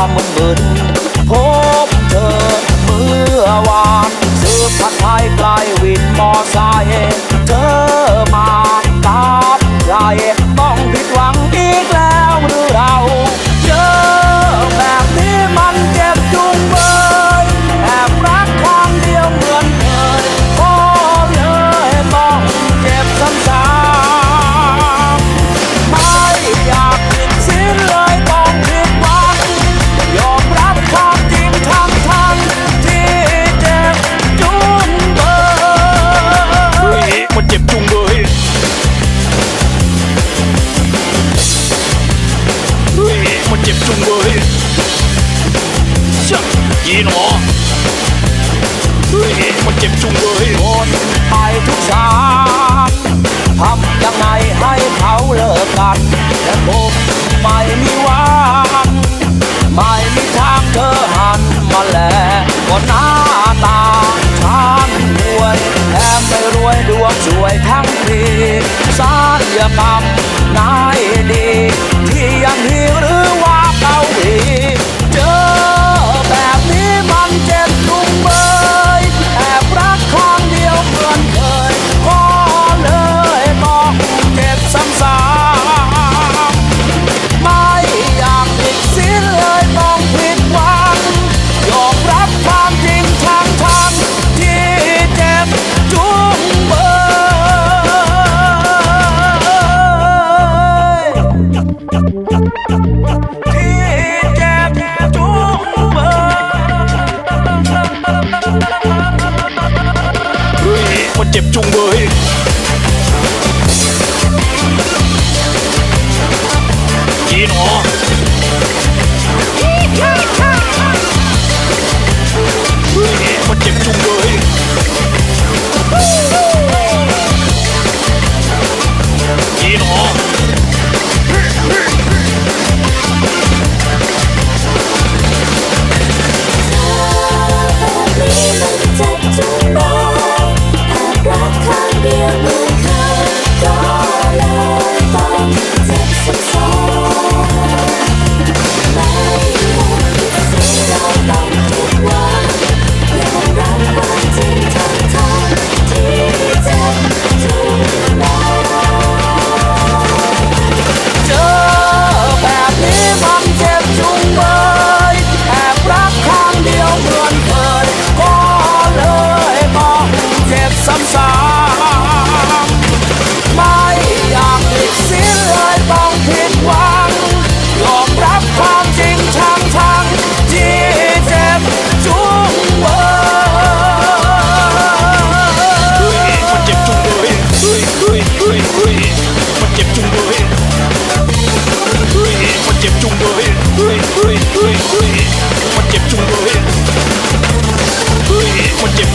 I'm a buddy. เจ็บชุ่มเว้ยโอนไปทุกชาทำยังไงให้เขาเลิกกันและผมไม่มี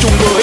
don't.